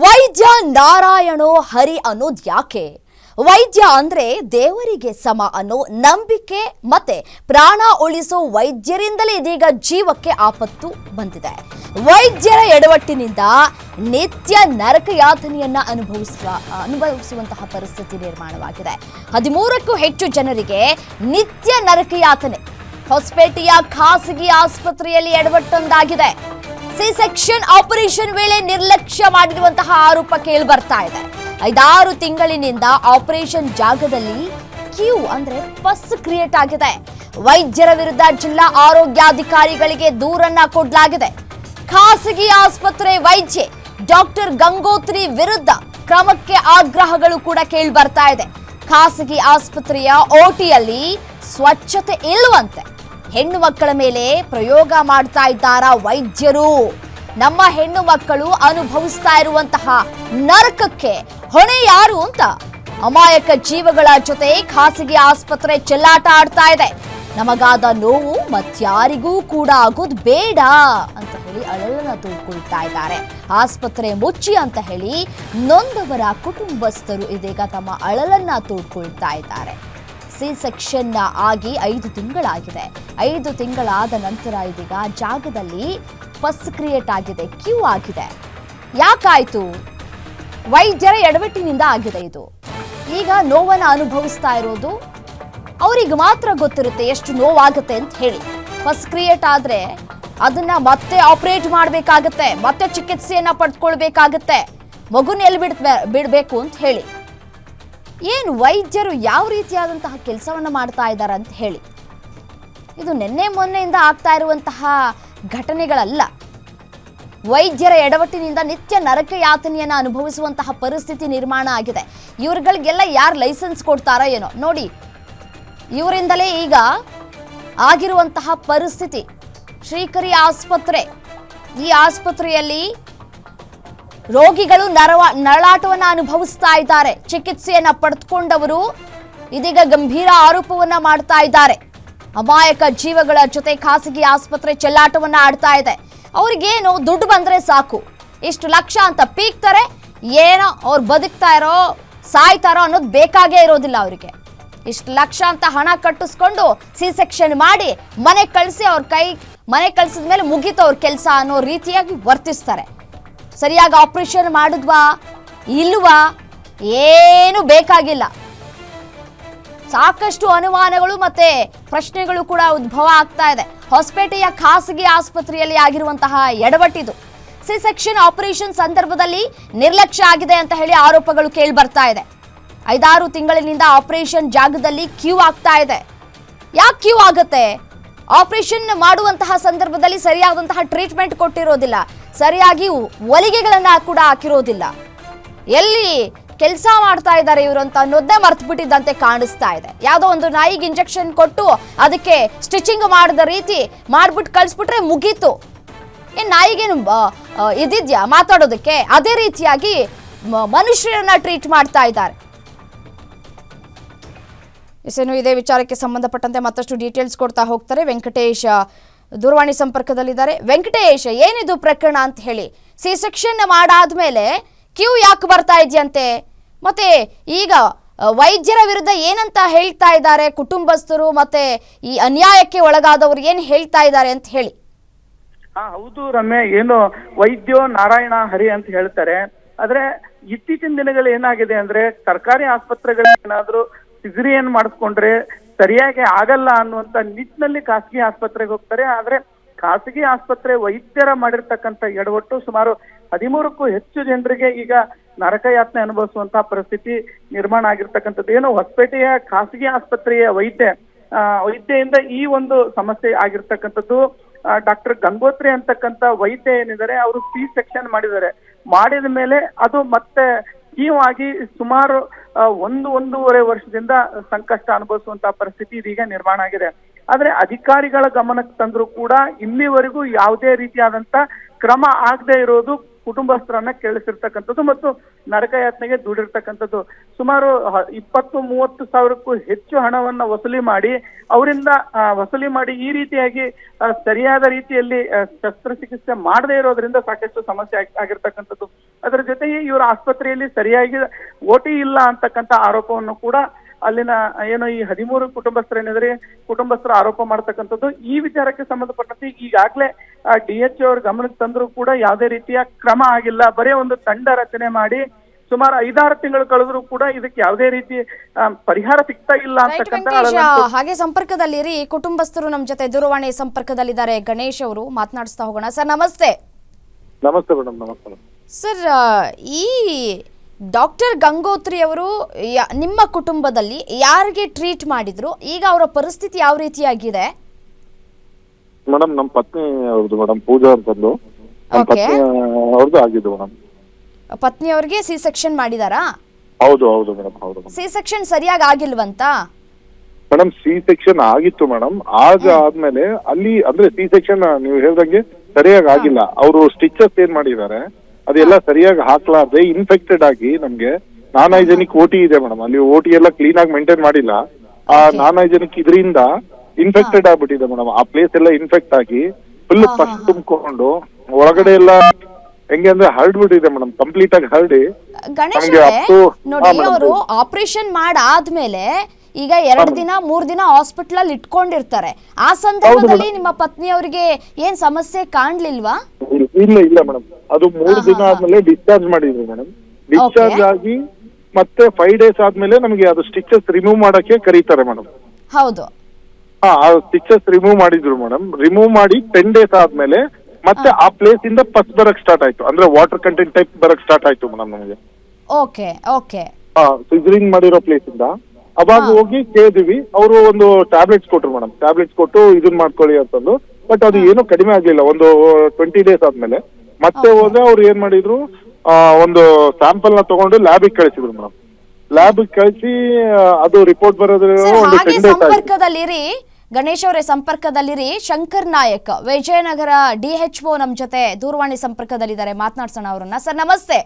ವೈದ್ಯ ನಾರಾಯಣೋ ಹರಿ ಅನ್ನೋದು ಯಾಕೆ? ವೈದ್ಯ ಅಂದ್ರೆ ದೇವರಿಗೆ ಸಮ ಅನ್ನೋ ನಂಬಿಕೆ ಮತ್ತೆ ಪ್ರಾಣ ಉಳಿಸೋ ವೈದ್ಯರಿಂದಲೇ ಇದೀಗ ಜೀವಕ್ಕೆ ಆಪತ್ತು ಬಂದಿದೆ. ವೈದ್ಯರ ಎಡವಟ್ಟಿನಿಂದ ನಿತ್ಯ ನರಕ ಯಾತನೆಯನ್ನ ಅನುಭವಿಸುವ, ಅನುಭವಿಸುವಂತಹ ಪರಿಸ್ಥಿತಿ ನಿರ್ಮಾಣವಾಗಿದೆ. ಹದಿಮೂರಕ್ಕೂ ಹೆಚ್ಚು ಜನರಿಗೆ ನಿತ್ಯ ನರಕ ಯಾತನೆ ಹೊಸಪೇಟೆಯ ಖಾಸಗಿ ಆಸ್ಪತ್ರೆಯಲ್ಲಿ ಎಡವಟ್ಟೊಂದಾಗಿದೆ. ಸಿ ಸೆಕ್ಷನ್ ಆಪರೇಷನ್ ವೇಳೆ ನಿರ್ಲಕ್ಷ್ಯ ಮಾಡಿರುವಂತಹ ಆರೋಪ ಕೇಳಿ ಬರ್ತಾ ಇದೆ. ಐದಾರು ತಿಂಗಳಿನಿಂದ ಆಪರೇಷನ್ ಜಾಗದಲ್ಲಿ ಕ್ಯೂ ಅಂದ್ರೆ ಬಸ್ ಕ್ರಿಯೇಟ್ ಆಗಿದೆ. ವೈದ್ಯರ ವಿರುದ್ಧ ಜಿಲ್ಲಾ ಆರೋಗ್ಯಾಧಿಕಾರಿಗಳಿಗೆ ದೂರನ್ನ ಕೊಡಲಾಗಿದೆ. ಖಾಸಗಿ ಆಸ್ಪತ್ರೆ ವೈದ್ಯೆ ಡಾಕ್ಟರ್ ಗಂಗೋತ್ರಿ ವಿರುದ್ಧ ಕ್ರಮಕ್ಕೆ ಆಗ್ರಹಗಳು ಕೂಡ ಕೇಳಿ ಬರ್ತಾ ಇದೆ. ಖಾಸಗಿ ಆಸ್ಪತ್ರೆಯ ಓಟಿಯಲ್ಲಿ ಸ್ವಚ್ಛತೆ ಇಲ್ವಂತೆ ಹೆಣ್ಣು ಮಕ್ಕಳ ಮೇಲೆ ಪ್ರಯೋಗ ಮಾಡ್ತಾ ಇದ್ದಾರ ವೈದ್ಯರು? ನಮ್ಮ ಹೆಣ್ಣು ಮಕ್ಕಳು ಅನುಭವಿಸ್ತಾ ಇರುವಂತಹ ನರಕಕ್ಕೆ ಹೊಣೆ ಯಾರು ಅಂತ? ಅಮಾಯಕ ಜೀವಗಳ ಜೊತೆ ಖಾಸಗಿ ಆಸ್ಪತ್ರೆ ಚೆಲ್ಲಾಟ ಆಡ್ತಾ ಇದೆ. ನಮಗಾದ ನೋವು ಮತ್ಯಾರಿಗೂ ಕೂಡ ಆಗೋದು ಬೇಡ ಅಂತ ಹೇಳಿ ಅಳಲನ್ನ ತೂಡ್ಕೊಳ್ತಾ ಇದ್ದಾರೆ. ಆಸ್ಪತ್ರೆ ಮುಚ್ಚಿ ಅಂತ ಹೇಳಿ ನೊಂದವರ ಕುಟುಂಬಸ್ಥರು ಇದೀಗ ತಮ್ಮ ಅಳಲನ್ನ ತೋಡ್ಕೊಳ್ತಾ ಇದ್ದಾರೆ. ಸಿ ಸೆಕ್ಷನ್ ಆಗಿ ಐದು ತಿಂಗಳಾಗಿದೆ. ಐದು ತಿಂಗಳಾದ ನಂತರ ಇದೀಗ ಜಾಗದಲ್ಲಿ ಫಸ್ಟ್ ಕ್ರಿಯೇಟ್ ಆಗಿದೆ, ಕ್ಯೂ ಆಗಿದೆ. ಯಾಕಾಯ್ತು? ವೈದ್ಯರ ಎಡವಟ್ಟಿನಿಂದ ಆಗಿದೆ ಇದು. ಈಗ ನೋವನ್ನು ಅನುಭವಿಸ್ತಾ ಇರೋದು ಅವ್ರಿಗೆ ಮಾತ್ರ ಗೊತ್ತಿರುತ್ತೆ ಎಷ್ಟು ನೋವಾಗುತ್ತೆ ಅಂತ ಹೇಳಿ. ಫಸ್ ಕ್ರಿಯೇಟ್ ಆದರೆ ಅದನ್ನ ಮತ್ತೆ ಆಪರೇಟ್ ಮಾಡಬೇಕಾಗತ್ತೆ, ಮತ್ತೆ ಚಿಕಿತ್ಸೆಯನ್ನ ಪಡ್ಕೊಳ್ಬೇಕಾಗತ್ತೆ. ಮಗುನ ಎಲ್ಲಿ ಬಿಡ್ ಬಿಡಬೇಕು ಅಂತ ಹೇಳಿ. ಏನು ವೈದ್ಯರು ಯಾವ ರೀತಿಯಾದಂತಹ ಕೆಲಸವನ್ನ ಮಾಡ್ತಾ ಇದ್ದಾರೆ ಅಂತ ಹೇಳಿ. ಇದು ನಿನ್ನೆ ಮೊನ್ನೆಯಿಂದ ಆಗ್ತಾ ಇರುವಂತಹ ಘಟನೆಗಳಲ್ಲ. ವೈದ್ಯರ ಎಡವಟ್ಟಿನಿಂದ ನಿತ್ಯ ನರಕ ಯಾತನೆಯನ್ನ ಅನುಭವಿಸುವಂತಹ ಪರಿಸ್ಥಿತಿ ನಿರ್ಮಾಣ ಆಗಿದೆ. ಇವ್ರುಗಳಿಗೆಲ್ಲ ಯಾರು ಲೈಸೆನ್ಸ್ ಕೊಡ್ತಾರೋ ಏನೋ. ನೋಡಿ, ಇವರಿಂದಲೇ ಈಗ ಆಗಿರುವಂತಹ ಪರಿಸ್ಥಿತಿ. ಶ್ರೀಕರಿ ಆಸ್ಪತ್ರೆ. ಈ ಆಸ್ಪತ್ರೆಯಲ್ಲಿ ರೋಗಿಗಳು ನರವ ನರಳಾಟವನ್ನು ಅನುಭವಿಸ್ತಾ ಇದ್ದಾರೆ. ಚಿಕಿತ್ಸೆಯನ್ನ ಪಡೆದುಕೊಂಡವರು ಇದೀಗ ಗಂಭೀರ ಆರೋಪವನ್ನ ಮಾಡ್ತಾ ಇದ್ದಾರೆ. ಅಮಾಯಕ ಜೀವಗಳ ಜೊತೆ ಖಾಸಗಿ ಆಸ್ಪತ್ರೆ ಚೆಲ್ಲಾಟವನ್ನ ಆಡ್ತಾ ಇದೆ. ಅವ್ರಿಗೇನು ದುಡ್ಡು ಬಂದ್ರೆ ಸಾಕು. ಇಷ್ಟು ಲಕ್ಷ ಅಂತ ಪೀಕ್ತಾರೆ. ಏನೋ ಅವ್ರು ಬದುಕ್ತಾ ಇರೋ ಸಾಯ್ತಾರೋ ಅನ್ನೋದು ಬೇಕಾಗೇ ಇರೋದಿಲ್ಲ ಅವರಿಗೆ. ಇಷ್ಟು ಲಕ್ಷ ಅಂತ ಹಣ ಕಟ್ಟಿಸ್ಕೊಂಡು ಸಿ ಸೆಕ್ಷನ್ ಮಾಡಿ ಮನೆ ಕಳಿಸಿ ಅವ್ರ ಕೈ ಮನೆ ಕಳ್ಸಿದ ಮೇಲೆ ಮುಗೀತು ಅವ್ರ ಕೆಲಸ ಅನ್ನೋ ರೀತಿಯಾಗಿ ವರ್ತಿಸ್ತಾರೆ. ಸರಿಯಾಗಿ ಆಪರೇಷನ್ ಮಾಡಿದ್ವಾ, ಇಲ್ವಾ, ಏನು ಬೇಕಾಗಿಲ್ಲ. ಸಾಕಷ್ಟು ಅನುಮಾನಗಳು ಮತ್ತೆ ಪ್ರಶ್ನೆಗಳು ಕೂಡ ಉದ್ಭವ ಆಗ್ತಾ ಇದೆ. ಹೊಸಪೇಟೆಯ ಖಾಸಗಿ ಆಸ್ಪತ್ರೆಯಲ್ಲಿ ಆಗಿರುವಂತಹ ಎಡವಟ್ಟಿದು. ಸಿ ಸೆಕ್ಷನ್ ಆಪರೇಷನ್ ಸಂದರ್ಭದಲ್ಲಿ ನಿರ್ಲಕ್ಷ್ಯ ಆಗಿದೆ ಅಂತ ಹೇಳಿ ಆರೋಪಗಳು ಕೇಳಿ ಬರ್ತಾ ಇದೆ. ಐದಾರು ತಿಂಗಳಿನಿಂದ ಆಪರೇಷನ್ ಜಾಗದಲ್ಲಿ ಕ್ಯೂ ಆಗ್ತಾ ಇದೆ. ಯಾಕೆ ಕ್ಯೂ ಆಗುತ್ತೆ? ಆಪರೇಷನ್ ಮಾಡುವಂತಹ ಸಂದರ್ಭದಲ್ಲಿ ಸರಿಯಾದಂತಹ ಟ್ರೀಟ್ಮೆಂಟ್ ಕೊಟ್ಟಿರೋದಿಲ್ಲ. ಸರಿಯಾಗಿ ಹೊಲಿಗೆಗಳನ್ನ ಕೂಡ ಹಾಕಿರೋದಿಲ್ಲ. ಎಲ್ಲಿ ಕೆಲಸ ಮಾಡ್ತಾ ಇದ್ದಾರೆ ಇವರು ಅಂತ ಅನ್ನೋದೇ ಮರ್ತು ಬಿಟ್ಟಿದ್ದಂತೆ ಕಾಣಿಸ್ತಾ ಇದೆ. ಯಾವುದೋ ಒಂದು ನಾಯಿಗೆ ಇಂಜೆಕ್ಷನ್ ಕೊಟ್ಟು ಅದಕ್ಕೆ ಸ್ಟಿಚಿಂಗ್ ಮಾಡಿದ ರೀತಿ ಮಾಡ್ಬಿಟ್ಟು ಕಳಿಸ್ಬಿಟ್ರೆ ಮುಗೀತು. ಏನ್ ನಾಯಿಗೇನು ಇದಿದ್ಯಾ ಮಾತಾಡೋದಕ್ಕೆ? ಅದೇ ರೀತಿಯಾಗಿ ಮನುಷ್ಯರನ್ನ ಟ್ರೀಟ್ ಮಾಡ್ತಾ ಇದ್ದಾರೆ. ಇಸೇನು ಇದೇ ವಿಚಾರಕ್ಕೆ ಸಂಬಂಧಪಟ್ಟಂತೆ ಮತ್ತಷ್ಟು ಡೀಟೇಲ್ಸ್ ಕೊಡ್ತಾ ಹೋಗ್ತಾರೆ ವೆಂಕಟೇಶ್ ದೂರವಾಣಿ ಸಂಪರ್ಕದಲ್ಲಿದ್ದಾರೆ. ವೆಂಕಟೇಶ್, ಏನಿದು ಪ್ರಕರಣ ಅಂತ ಹೇಳಿ. ಸಿ ಸೆಕ್ಷನ್ ಮಾಡಾದ್ಮೇಲೆ ಕ್ಯೂ ಯಾಕೆ ಬರ್ತಾ ಇದೆಯಂತೆ? ಮತ್ತೆ ಈಗ ವೈದ್ಯರ ವಿರುದ್ಧ ಏನಂತ ಹೇಳ್ತಾ ಇದ್ದಾರೆ ಕುಟುಂಬಸ್ಥರು ಮತ್ತೆ ಈ ಅನ್ಯಾಯಕ್ಕೆ ಒಳಗಾದವರು ಏನು ಹೇಳ್ತಾ ಇದ್ದಾರೆ ಅಂತ ಹೇಳಿ. ಹಾ, ಹೌದು ರಮ್ಯ, ಏನು ವೈದ್ಯೋ ನಾರಾಯಣ ಹರಿ ಅಂತ ಹೇಳ್ತಾರೆ. ಆದ್ರೆ ಇತ್ತೀಚಿನ ದಿನಗಳು ಏನಾಗಿದೆ ಅಂದ್ರೆ ಸರ್ಕಾರಿ ಆಸ್ಪತ್ರೆಗಳು ಏನಾದ್ರೂ ಸಿಗರಿಯನ್ ಮಾಡಿಸ್ಕೊಂಡ್ರೆ ಸರಿಯಾಗಿ ಆಗಲ್ಲ ಅನ್ನುವಂತ ನಿಟ್ಟಿನಲ್ಲಿ ಖಾಸಗಿ ಆಸ್ಪತ್ರೆಗೆ ಹೋಗ್ತಾರೆ. ಆದ್ರೆ ಖಾಸಗಿ ಆಸ್ಪತ್ರೆ ವೈದ್ಯರ ಮಾಡಿರ್ತಕ್ಕಂಥ ಎಡವಟ್ಟು ಸುಮಾರು ಹದಿಮೂರಕ್ಕೂ ಹೆಚ್ಚು ಜನರಿಗೆ ಈಗ ನರಕಯಾತನೆ ಅನುಭವಿಸುವಂತಹ ಪರಿಸ್ಥಿತಿ ನಿರ್ಮಾಣ ಆಗಿರ್ತಕ್ಕಂಥದ್ದು. ಏನು ಹೊಸಪೇಟೆಯ ಖಾಸಗಿ ಆಸ್ಪತ್ರೆಯ ವೈದ್ಯ ವೈದ್ಯೆಯಿಂದ ಈ ಒಂದು ಸಮಸ್ಯೆ ಆಗಿರ್ತಕ್ಕಂಥದ್ದು. ಡಾಕ್ಟರ್ ಗಂಗೋತ್ರಿ ಅಂತಕ್ಕಂಥ ವೈದ್ಯ ಏನಿದ್ದಾರೆ, ಅವರು ಸಿ ಸೆಕ್ಷನ್ ಮಾಡಿದ್ದಾರೆ. ಮಾಡಿದ ಮೇಲೆ ಅದು ಮತ್ತೆ ಆಗಿ ಸುಮಾರು ಒಂದು, ಒಂದೂವರೆ ವರ್ಷದಿಂದ ಸಂಕಷ್ಟ ಅನುಭವಿಸುವಂತಹ ಪರಿಸ್ಥಿತಿ ಇದೀಗ ನಿರ್ಮಾಣ ಆಗಿದೆ. ಆದ್ರೆ ಅಧಿಕಾರಿಗಳ ಗಮನಕ್ಕೆ ತಂದ್ರೂ ಕೂಡ ಇಲ್ಲಿವರೆಗೂ ಯಾವುದೇ ರೀತಿಯಾದಂತ ಕ್ರಮ ಆಗದೆ ಇರೋದು ಕುಟುಂಬಸ್ಥರನ್ನ ಕೇಳಿಸಿರ್ತಕ್ಕಂಥದ್ದು ಮತ್ತು ನರಕಯಾತ್ನೆಗೆ ದುಡಿರ್ತಕ್ಕಂಥದ್ದು. ಸುಮಾರು ಇಪ್ಪತ್ತು ಮೂವತ್ತು ಸಾವಿರಕ್ಕೂ ಹೆಚ್ಚು ಹಣವನ್ನ ವಸೂಲಿ ಮಾಡಿ, ಅವರಿಂದ ವಸೂಲಿ ಮಾಡಿ ಈ ರೀತಿಯಾಗಿ ಸರಿಯಾದ ರೀತಿಯಲ್ಲಿ ಶಸ್ತ್ರಚಿಕಿತ್ಸೆ ಮಾಡದೇ ಇರೋದ್ರಿಂದ ಸಾಕಷ್ಟು ಸಮಸ್ಯೆ ಆಗ್- ಆಗಿರ್ತಕ್ಕಂಥದ್ದು. ಅದರ ಜೊತೆಗೆ ಇವರ ಆಸ್ಪತ್ರೆಯಲ್ಲಿ ಸರಿಯಾಗಿ ಓಟಿ ಇಲ್ಲ ಅಂತಕ್ಕಂಥ ಆರೋಪವನ್ನು ಕೂಡ ಅಲ್ಲಿನ ಏನು ಈ ಹದಿಮೂರು ಕುಟುಂಬಸ್ಥರೇನಿದ್ರೆ ಕುಟುಂಬಸ್ಥರು ಆರೋಪ ಮಾಡ್ತಕ್ಕಂಥದ್ದು ಈ ವಿಚಾರಕ್ಕೆ ಸಂಬಂಧಪಟ್ಟಂತೆ ಈಗಾಗಲೇ ಡಿ ಎಚ್ ಅವ್ರ ಗಮನಕ್ಕೆ ತಂದರೂ ಕೂಡ ಯಾವುದೇ ರೀತಿಯ ಕ್ರಮ ಆಗಿಲ್ಲ. ಬರೀ ಒಂದು ತಂಡ ರಚನೆ ಮಾಡಿ ಸುಮಾರು ಐದಾರು ತಿಂಗಳು ಕಳೆದ್ರು ಕೂಡ ಇದಕ್ಕೆ ಯಾವುದೇ ರೀತಿ ಆ, ಪರಿಹಾರ ಸಿಗ್ತಾ ಇಲ್ಲ ಅಂತಕ್ಕಂಥ ಹಾಗೆ ಸಂಪರ್ಕದಲ್ಲಿರಿ ಕುಟುಂಬಸ್ಥರು ನಮ್ಮ ಜೊತೆ ದೂರವಾಣಿ ಸಂಪರ್ಕದಲ್ಲಿದ್ದಾರೆ. ಗಣೇಶ್ ಅವರು ಮಾತನಾಡಿಸ್ತಾ ಹೋಗೋಣ. ಸರ್ ನಮಸ್ತೆ. ನಮಸ್ತೆ ಮೇಡಮ್ ನಮಸ್ತೆ. ಸರ್ ಈ ಡಾಕ್ಟರ್ ಗಂಗೋತ್ರಿ ಅವರು ನಿಮ್ಮ ಕುಟುಂಬದಲ್ಲಿ ಯಾರಿಗೆ ಟ್ರೀಟ್ ಮಾಡಿದ್ರು? ಈಗ ಅವರ ಪರಿಸ್ಥಿತಿ ಯಾವ ರೀತಿಯಾಗಿದೆ? ಮೇಡಮ್ ನಮ್ಮ ಪತ್ನಿ ಅವ್ರದ್ದು ಮೇಡಮ್ ಪೂಜಾ ಅಂತಂದು ನಮ್ಮ Okay. ಪತ್ನಿ ಅವ್ರದ್ದು ಆಗಿದ್ದು ಮೇಡಮ್ ಪತ್ನಿಯವ್ರಿಗೆ ಸಿ ಸೆಕ್ಷನ್ ಮಾಡಿದಾರಾ? ಹೌದು ಹೌದು ಮೇಡಮ್ ಹೌದು ಸಿ ಸೆಕ್ಷನ್ ಸರಿಯಾಗಿ ಆಗಿಲ್ವಂತ? ಮೇಡಮ್ ಸಿ ಸೆಕ್ಷನ್ ಆಗಿತ್ತು ಮೇಡಮ್ ಆಗ ಆದ್ಮೇಲೆ ಅಲ್ಲಿ ಅಂದ್ರೆ ಸಿ ಸೆಕ್ಷನ್ ನೀವು ಹೇಳ್ದಂಗೆ ಸರಿಯಾಗಿ ಆಗಿಲ್ಲ. ಅವರು ಸ್ಟಿಚಸ್ ಏನ್ ಮಾಡಿದ್ದಾರೆ? ಅದೆಲ್ಲ ಸರಿಯಾಗಿ ಹಾಕ್ಲಾರ್ದೆ ಇನ್ಫೆಕ್ಟೆಡ್ ಆಗಿ ನಮ್ಗೆ ನಾನ್ ಹೈಜೆನಿಕ್ ಓಟಿ ಇದೆ ಮೇಡಮ್. ಅಲ್ಲಿ ಓಟಿ ಎಲ್ಲ ಕ್ಲೀನ್ ಆಗಿ ಮೇಂಟೈನ್ ಮಾಡಿಲ್ಲ. ಆ ನಾನ್ ಹೈಜೆನಿಕ್ ಇದರಿಂದ ಇನ್ಫೆಕ್ಟೆಡ್ ಆಗ್ಬಿಟ್ಟಿದೆ ಮೇಡಮ್. ಆ ಪ್ಲೇಸ್ ಎಲ್ಲ ಇನ್ಫೆಕ್ಟ್ ಆಗಿ ಫುಲ್ ಫಸ್ಟ್ ತುಂಬಿಕೊಂಡು ಒಳಗಡೆ ಎಲ್ಲ ಹೆಂಗೆ ಅಂದ್ರೆ ಹರಡ್ಬಿಟ್ಟಿದೆ ಮೇಡಮ್. ಕಂಪ್ಲೀಟ್ ಆಗಿ ಹರಡಿ ಗಣೇಶ್ ಅವರೇ, ನೋಡಿ. ಆಪರೇಷನ್ ಮಾಡಾದ್ಮೇಲೆ ಈಗ ಎರಡ್ ದಿನ ಮೂರ್ ದಿನ ಹಾಸ್ಪಿಟಲ್ ಅಲ್ಲಿ ಇಟ್ಕೊಂಡಿರ್ತಾರೆ. ಆ ಸಂದರ್ಭದಲ್ಲಿ ನಿಮ್ಮ ಪತ್ನಿ ಅವರಿಗೆ ಏನ್ ಸಮಸ್ಯೆ ಕಾಣ್ಲಿಲ್ವಾ? ಇಲ್ಲ ಇಲ್ಲ ಮೇಡಮ್ ಅದು ಮೂರು ದಿನ ಆದ್ಮೇಲೆ ಡಿಸ್ಚಾರ್ಜ್ ಮಾಡಿದ್ರು ಮೇಡಮ್ ಡಿಸ್ಚಾರ್ಜ್ ಆಗಿ ಮತ್ತೆ ಫೈವ್ ಡೇಸ್ ಆದ್ಮೇಲೆ ನಮಗೆ ಅದು ಸ್ಟಿಚಸ್ ರಿಮೂವ್ ಮಾಡಕ್ಕೆ ಕರೀತಾರೆ ಮೇಡಮ್ ಹೌದು. ಹಾ ಆ ಸ್ಟಿಚಸ್ ರಿಮೂವ್ ಮಾಡಿದ್ರು ಮೇಡಮ್ ರಿಮೂವ್ ಮಾಡಿ ಟೆನ್ ಡೇಸ್ ಆದ್ಮೇಲೆ ಮತ್ತೆ ಆ ಪ್ಲೇಸ್ ಇಂದ ಪಸ್ ಬರಕ್ ಸ್ಟಾರ್ಟ್ ಆಯ್ತು. ಅಂದ್ರೆ ವಾಟರ್ ಕಂಟೆಂಟ್ ಟೈಪ್ ಬರಕ್ ಸ್ಟಾರ್ಟ್ ಆಯ್ತು ಮೇಡಮ್ ನಮಗೆ. ಓಕೆ ಓಕೆ ಸಿಜರಿಂಗ್ ಮಾಡಿರೋ ಪ್ಲೇಸ್ ಇಂದ. ಅವಾಗ ಹೋಗಿ ಕೇಳಿದ್ವಿ. ಅವರು ಒಂದು ಟ್ಯಾಬ್ಲೆಟ್ಸ್ ಕೊಟ್ರು ಮೇಡಮ್ ಟ್ಯಾಬ್ಲೆಟ್ಸ್ ಕೊಟ್ಟು ಇದನ್ ಮಾಡ್ಕೊಳ್ಳಿ ಅಂತಂದು. ಬಟ್ ಅದು ಏನು ಕಡಿಮೆ ಆಗ್ಲಿಲ್ಲ. ಒಂದು ಟ್ವೆಂಟಿ ಡೇಸ್ ಆದ್ಮೇಲೆ. ಮತ್ತೆ ಹೋದ್ರೆ ಅವ್ರು ಏನ್ ಮಾಡಿದ್ರು? ಆ, ಒಂದು ಸ್ಯಾಂಪಲ್ನ ತಗೊಂಡು ಲ್ಯಾಬಿಗೆ ಕಳಿಸಿದ್ರು ಮೇಡಮ್ ಲ್ಯಾಬಿಗೆ ಕಳಿಸಿ ಅದು ರಿಪೋರ್ಟ್ ಬರೋದ್ರೆ ಒಂದು ಹಾಗೆ ಟೆನ್ ಡೇಸ್ ಆಯ್ತು. ಸಂಪರ್ಕದಲ್ಲಿರಿ ಗಣೇಶ್ ಅವರೇ ಸಂಪರ್ಕದಲ್ಲಿರಿ Shankar Nayak. Vijayanagara D H O ನಮ್ ಜೊತೆ ದೂರವಾಣಿ ಸಂಪರ್ಕದಲ್ಲಿದ್ದಾರೆ. ಮಾತನಾಡ್ಸೋಣ ಅವರನ್ನ. ಸರ್ ನಮಸ್ತೆ.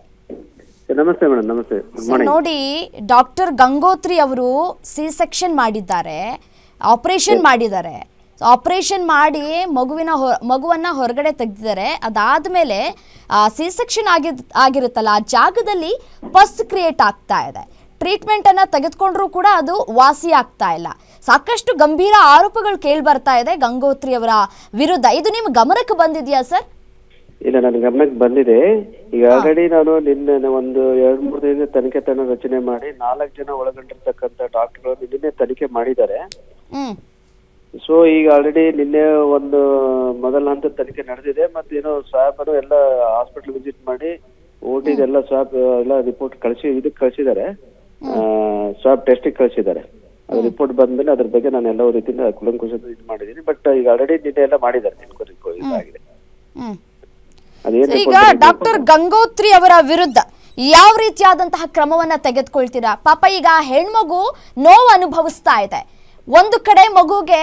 ನಮಸ್ತೆ ಮೇಡಮ್ ನಮಸ್ತೆ. ಗುಡ್ ಸರ್ ಮಾರ್ನಿಂಗ್ ನೋಡಿ ಡಾಕ್ಟರ್ ಗಂಗೋತ್ರಿ ಅವರು ಸಿ ಸೆಕ್ಷನ್ ಮಾಡಿದ್ದಾರೆ. ಆಪರೇಷನ್ ಮಾಡಿದ್ದಾರೆ. ಆಪರೇಷನ್ ಮಾಡಿ ಮಗುವಿನ ಹೊ ಮಗುವನ್ನ ಹೊರಗಡೆ ತೆಗೆದಿದ್ದಾರೆ. ಅದಾದ್ಮೇಲೆ ಸಿ ಸೆಕ್ಷನ್ ಆಗಿ ಆಗಿರುತ್ತಲ್ಲ ಆ ಜಾಗದಲ್ಲಿ ಪಸ್ ಕ್ರಿಯೇಟ್ ಆಗ್ತಾ ಇದೆ. ಟ್ರೀಟ್ಮೆಂಟ್ ಅನ್ನ ತೆಗೆದುಕೊಂಡ್ರೂ ಕೂಡ ಅದು ವಾಸಿ ಆಗ್ತಾ ಇಲ್ಲ. ಸಾಕಷ್ಟು ಗಂಭೀರ ಆರೋಪಗಳು ಕೇಳಿ ಬರ್ತಾ ಇದೆ ಗಂಗೋತ್ರಿ ಅವರ ವಿರುದ್ಧ. ಇದು ನಿಮ್ಮ ಗಮನಕ್ಕೆ ಬಂದಿದೆಯಾ ಸರ್ ಇಲ್ಲ ನನ್ನ ಗಮನಕ್ಕೆ ಬಂದಿದೆ. ಈಗ ಆಲ್ರೆಡಿ ನಾನು ನಿನ್ನೆ ಒಂದು ಎರಡ್ ಮೂರು ದಿನ ತನಿಖೆ ತಂಡ ರಚನೆ ಮಾಡಿ ನಾಲ್ಕು ಜನ ಒಳಗೊಂಡಿರ್ತಕ್ಕಂಥ ಡಾಕ್ಟರ್ ನಿನ್ನೆ ತನಿಖೆ ಮಾಡಿದ್ದಾರೆ. ಹ್ಮ್. ಸೊ ಈಗ ಆಲ್ರೆಡಿ ನಿನ್ನೆ ಒಂದು ಮೊದಲ ಹಂತದ ತನಿಖೆ ನಡೆದಿದೆ ಮತ್ತೆ ಏನೋ ಸಾಹೇಬರು ಎಲ್ಲ ಹಾಸ್ಪಿಟಲ್ ವಿಸಿಟ್ ಮಾಡಿ ಓಟಿದೆಲ್ಲ ಸ್ವಾಬ್ ಎಲ್ಲ ರಿಪೋರ್ಟ್ ಕಳಿಸಿ ಇದಕ್ಕೆ ಕಳಿಸಿದ್ದಾರೆ. ಸ್ವಾಬ್ ಟೆಸ್ಟಿಗೆ ಕಳಿಸಿದ್ದಾರೆ. ಅದು ರಿಪೋರ್ಟ್ ಬಂದ್ಮೇಲೆ ಅದ್ರ ಬಗ್ಗೆ ನಾನು ಎಲ್ಲ ರೀತಿಯಿಂದ ಕುಲಂಕುಶ ಇದು ಮಾಡಿದ್ದೀನಿ ಬಟ್ ಈಗ ಆಲ್ರೆಡಿ ನಿನ್ನೆ ಎಲ್ಲ ಮಾಡಿದ್ದಾರೆ ಎನ್ಕ್ವೈರಿ ಇದಾಗಿದೆ. ಈಗ ಡಾಕ್ಟರ್ ಗಂಗೋತ್ರಿ ಅವರ ವಿರುದ್ಧ ಯಾವ ರೀತಿಯಾದಂತಹ ಕ್ರಮವನ್ನ ತೆಗೆದುಕೊಳ್ತೀರಾ? ಪಾಪ ಈಗ ಹೆಣ್ಮಗು ನೋವು ಅನುಭವಿಸ್ತಾ ಇದೆ. ಒಂದು ಕಡೆ ಮಗುಗೆ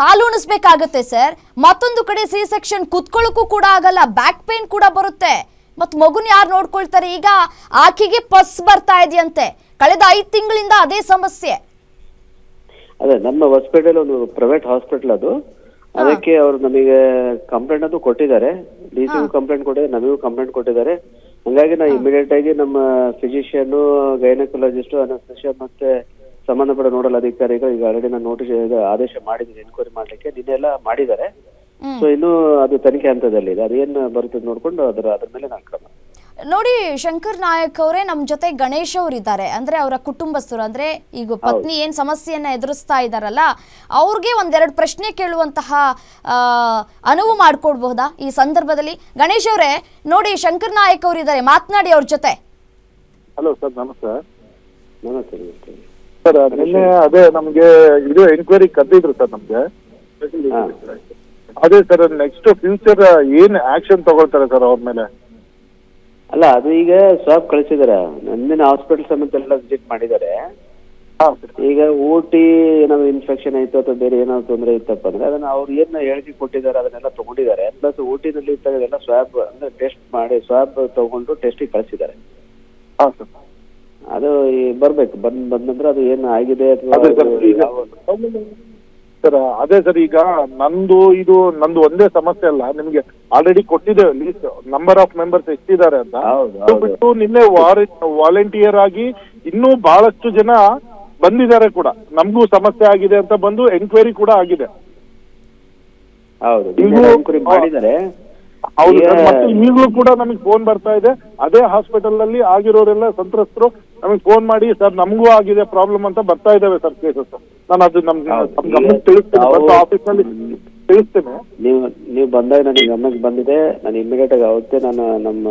ಹಾಲು ಉಣಿಸ್ಬೇಕಾಗತ್ತೆ ಸರ್ ಮತ್ತೊಂದು ಕಡೆ ಸಿ ಸೆಕ್ಷನ್ ಕುತ್ಕೊಳ್ಳೋಕ್ಕೂ ಕೂಡ ಆಗಲ್ಲ ಬ್ಯಾಕ್ ಪೇನ್ ಕೂಡ ಬರುತ್ತೆ. ಮತ್ತು ಮಗುನ ಯಾರು ನೋಡ್ಕೊಳ್ತಾರೆ? ಈಗ ಆಕೆಗೆ ಪಸ್ ಬರ್ತಾ ಇದೆಯಂತೆ. ಕಳೆದ ಐದು ತಿಂಗಳಿಂದ ಅದೇ ಸಮಸ್ಯೆ. ಅದೇ ನಮ್ಮ ಹಾಸ್ಪಿಟಲ್ ಒಂದು ಪ್ರೈವೇಟ್ ಹಾಸ್ಪಿಟಲ್ ಅದು. ಅದಕ್ಕೆ ಅವರು ನಮಗೆ ಕಂಪ್ಲೇಂಟ್ ಅದು ಕೊಟ್ಟಿದ್ದಾರೆ. ಡಿ ಕಂಪ್ಲೇಂಟ್ ಕೊಟ್ಟಿದ್ದಾರೆ ನಮಗೂ ಕಂಪ್ಲೇಂಟ್ ಕೊಟ್ಟಿದ್ದಾರೆ. ಹಂಗಾಗಿ ನಾವು ಇಮಿಡಿಯೇಟ್ ಆಗಿ ನಮ್ಮ ಫಿಸಿಷಿಯನ್ ಗೈನಕಾಲಜಿಸ್ಟ್ ಅನಸ್ತೇಷಿಯಾ ಮತ್ತೆ ಸಂಬಂಧಪಟ್ಟ ನೋಡಲ್ ಅಧಿಕಾರಿಗಳು ಈಗ ಆಲ್ರೆಡಿ ನಾನು ನೋಟಿಸ್ ಆದೇಶ ಮಾಡಿದ್ದೀನಿ ಎನ್ಕ್ವೈರಿ ಮಾಡ್ಲಿಕ್ಕೆ. ನಿನ್ನೆ ಎಲ್ಲ ಮಾಡಿದ್ದಾರೆ. ಸೊ ಇನ್ನು ಅದು ತನಿಖೆ ಹಂತದಲ್ಲಿದೆ ಅದೇನ್ ಬರುತ್ತೆ ನೋಡ್ಕೊಂಡು ಅದರ ಅದ್ರ ಮೇಲೆ ನಾನು ಕ್ರಮ. ನೋಡಿ ಶಂಕರ್ ನಾಯಕ್ ಅವರೇ ನಮ್ಮ ಜೊತೆ ಗಣೇಶ್ ಅವರಿದ್ದಾರೆ ಅಂದ್ರೆ ಅವರ ಕುಟುಂಬಸ್ಥರು. ಅಂದ್ರೆ ಈಗ ಪತ್ನಿ ಏನ್ ಸಮಸ್ಯೆಯನ್ನ ಎದುರಿಸ್ತಾ ಇದ್ದಾರಲ್ಲ ಅವ್ರಿಗೆ ಒಂದೆರಡು ಪ್ರಶ್ನೆ ಕೇಳುವಂತಹ ಆ, ಅನುವು ಮಾಡ್ಕೊಡ್ಬಹುದಾ ಈ ಸಂದರ್ಭದಲ್ಲಿ? ಗಣೇಶ್ ಅವರೇ ನೋಡಿ ಶಂಕರ್ ನಾಯಕ್ ಅವರಿದ್ದಾರೆ. ಮಾತನಾಡಿ ಅವ್ರ ಜೊತೆ. ಹಲೋ ಸರ್ ನಮಸ್ತೆ ನಮಸ್ತೆ. ಸರ್ ನಿನ್ನೆ ಅದೇ ನಮ್ಗೆ ಇದು ಎಂಕ್ವೈರಿ ಕರೆದಿದ್ರು ಸರ್ ನಮ್ಗೆ. ಅದೇ ಸರ್ ನೆಕ್ಸ್ಟ್ ಫ್ಯೂಚರ್ ಏನ್ ಆಕ್ಷನ್ ತಗೊಳ್ತಾರೆ ಸರ್ ಅವ್ರ ಮೇಲೆ? ಅಲ್ಲ ಅದು ಈಗ ಸ್ವಾಬ್ ಕಳಿಸಿದಾರೆ. ನಂದಿನ ಹಾಸ್ಪಿಟಲ್ ಸಮೇತ ಎಲ್ಲ ವಿಸಿಟ್ ಮಾಡಿದ್ದಾರೆ ಹಾ. ಸರ್ ಈಗ ಊಟಿ ಏನಾದ್ರು ಇನ್ಫೆಕ್ಷನ್ ಆಯ್ತು ಅಥವಾ ಬೇರೆ ಏನಾದ್ರು ತೊಂದರೆ ಇತ್ತಪ್ಪ ಅಂದ್ರೆ ಅದನ್ನ ಅವ್ರು ಏನ್ ಹೇಳಿಕೆ ಕೊಟ್ಟಿದ್ದಾರೆ ಅದನ್ನೆಲ್ಲ ತಗೊಂಡಿದ್ದಾರೆ. ಪ್ಲಸ್ ಊಟಿನಲ್ಲಿ ಇದ್ದಾಗೆಲ್ಲ ಸ್ವಾಬ್ ಅಂದ್ರೆ ಟೆಸ್ಟ್ ಮಾಡಿ ಸ್ವಾಬ್ ತಗೊಂಡು ಟೆಸ್ಟಿಗೆ ಕಳಿಸಿದ್ದಾರೆ. ಹಾ ಸರ್. ಅದು ಈ ಬರ್ಬೇಕು. ಬಂದ್ ಬಂದ ನಂತರ ಅದು ಏನು ಆಗಿದೆ ಅಥವಾ ಅದೇ ಸರ್ ಅದು ಈಗ ಯಾವ- ಸರ್ ಅದೇ ಸರ್ ಈಗ ನಂದು ಇದು ನಂದು ಒಂದೇ ಸಮಸ್ಯೆ ಅಲ್ಲ. ನಿಮ್ಗೆ ಆಲ್ರೆಡಿ ಕೊಟ್ಟಿದ್ದೇವೆ ಲೀಸ್ಟ್ ನಂಬರ್ ಆಫ್ ಮೆಂಬರ್ಸ್ ಎಷ್ಟಿದ್ದಾರೆ ಅಂತ. ಹೌದು, ಅದು ಹೌದು. ಬಿಟ್ಟು ನಿನ್ನೆ ವಾಲಂಟಿಯರ್ ಆಗಿ ಇನ್ನೂ ಬಹಳಷ್ಟು ಜನ ಬಂದಿದ್ದಾರೆ ಕೂಡ. ನಮಗೂ ಸಮಸ್ಯೆ ಆಗಿದೆ ಅಂತ ಬಂದು ಎಂಕ್ವೈರಿ ಕೂಡ ಆಗಿದೆ. ಹೌದು ನೀವು ಮಾಡಿದ್ದಾರೆ. ಹೌದು ಸರ್. ಈಗ- ಮತ್ತೆ ಈಗಲೂ ಕೂಡ ನಮಗೆ ಫೋನ್ ಬರ್ತಾ ಇದೆ. ಅದೇ ಹಾಸ್ಪಿಟಲ್ ಅಲ್ಲಿ ಆಗಿರೋರೆಲ್ಲ ಸಂತ್ರಸ್ತರು ನಮಗೆ ಫೋನ್ ಮಾಡಿ ಸರ್ ನಮಗೂ ಆಗಿದೆ ಪ್ರಾಬ್ಲಮ್ ಅಂತ ಬರ್ತಾ ಇದಾವೆ ಸರ್ ಕೇಸಸ್ ನಾನು ಅದು ನಮ್ಗೆ ಹೌದು. ನಮ್ ಗಮನಕ್ಕೆ ತಿಳಿಸ್ತೇನೆ. ನಾವು- ಆಫೀಸ್ನಲ್ಲಿ ತಿಳಿಸ್ತೇನೆ. ನೀವು ನೀವು ಬಂದಾಗ ನನಗೆ ಗಮನಕ್ಕೆ ಬಂದಿದೆ. ನಾನು ಇಮಿಡಿಯೇಟ್ ಆಗಿ ಅವತ್ತೇ ನಾನು ನಮ್ಮ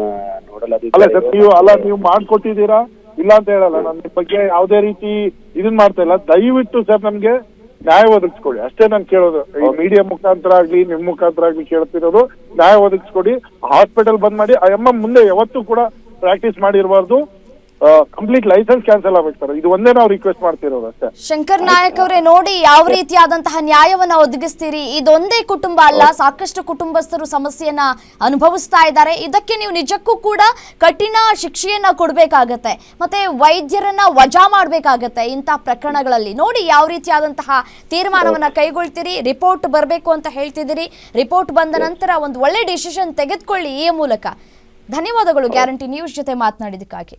ನೋಡಲ್ಲ ಅಲ್ಲ ಸರ್ ಅಧಿಕಾರಿ ನೀವು ಅಲ್ಲ ನೀವು ಮಾಡ್ಕೊಟ್ಟಿದ್ದೀರಾ? ಇಲ್ಲ ಅಂತ ಹೇಳಲ್ಲ. ನಾನು ನಿಮ್ ಬಗ್ಗೆ ಯಾವುದೇ ರೀತಿ ಇದನ್ ಮಾಡ್ತಾ ಇಲ್ಲ. ದಯವಿಟ್ಟು ಸರ್ ನಮ್ಗೆ ನ್ಯಾಯ ಒದಗಿಸ್ಕೊಡಿ ಅಷ್ಟೇ ನಾನು ಕೇಳೋದು. ಈ ಮೀಡಿಯಾ ಮುಖಾಂತರ ಆಗ್ಲಿ ನಿಮ್ ಮುಖಾಂತರ ಆಗ್ಲಿ ಕೇಳ್ತಿರೋದು ನ್ಯಾಯ ಒದಗಿಸ್ಕೊಡಿ ಹಾಸ್ಪಿಟಲ್ ಬಂದ್ ಮಾಡಿ ಆ ಅಮ್ಮ ಮುಂದೆ ಯಾವತ್ತೂ ಕೂಡ ಪ್ರಾಕ್ಟೀಸ್ ಮಾಡಿರಬಾರ್ದು. ಕಂಪ್ಲೀಟ್ ಲೈಸೆನ್ಸ್ ಕ್ಯಾನ್ಸಲ್ ಆಗ್ಬೇಕು ಸರ್ ಇದು ಒಂದೇ ನಾವು ರಿಕ್ವೆಸ್ಟ್ ಮಾಡ್ತಿರೋದು ಅಷ್ಟೇ. ಶಂಕರ್ ನಾಯಕ್ ಅವರೇ ನೋಡಿ ಯಾವ ರೀತಿಯಾದಂತಹ ನ್ಯಾಯವನ್ನ ಒದಗಿಸ್ತೀರಿ? ಇದೊಂದೇ ಕುಟುಂಬ ಅಲ್ಲ ಸಾಕಷ್ಟು ಕುಟುಂಬಸ್ಥರು ಸಮಸ್ಯೆಯನ್ನ ಅನುಭವಿಸ್ತಾ ಇದ್ದಾರೆ. ಇದಕ್ಕೆ ನೀವು ನಿಜಕ್ಕೂ ಕೂಡ ಕಠಿಣ ಶಿಕ್ಷೆಯನ್ನ ಕೊಡಬೇಕಾಗತ್ತೆ. ಮತ್ತೆ ವೈದ್ಯರನ್ನ ವಜಾ ಮಾಡಬೇಕಾಗತ್ತೆ ಇಂತಹ ಪ್ರಕರಣಗಳಲ್ಲಿ. ನೋಡಿ ಯಾವ ರೀತಿಯಾದಂತಹ ತೀರ್ಮಾನವನ್ನ ಕೈಗೊಳ್ತೀರಿ? ರಿಪೋರ್ಟ್ ಬರಬೇಕು ಅಂತ ಹೇಳ್ತಿದ್ದೀರಿ. ರಿಪೋರ್ಟ್ ಬಂದ ನಂತರ ಒಂದು ಒಳ್ಳೆ ಡಿಸಿಷನ್ ತೆಗೆದುಕೊಳ್ಳಿ ಈ ಮೂಲಕ. ಧನ್ಯವಾದಗಳು. ಗ್ಯಾರಂಟಿ ನ್ಯೂಸ್ ಜೊತೆ ಮಾತನಾಡಿದಕ್ಕಾಗಿ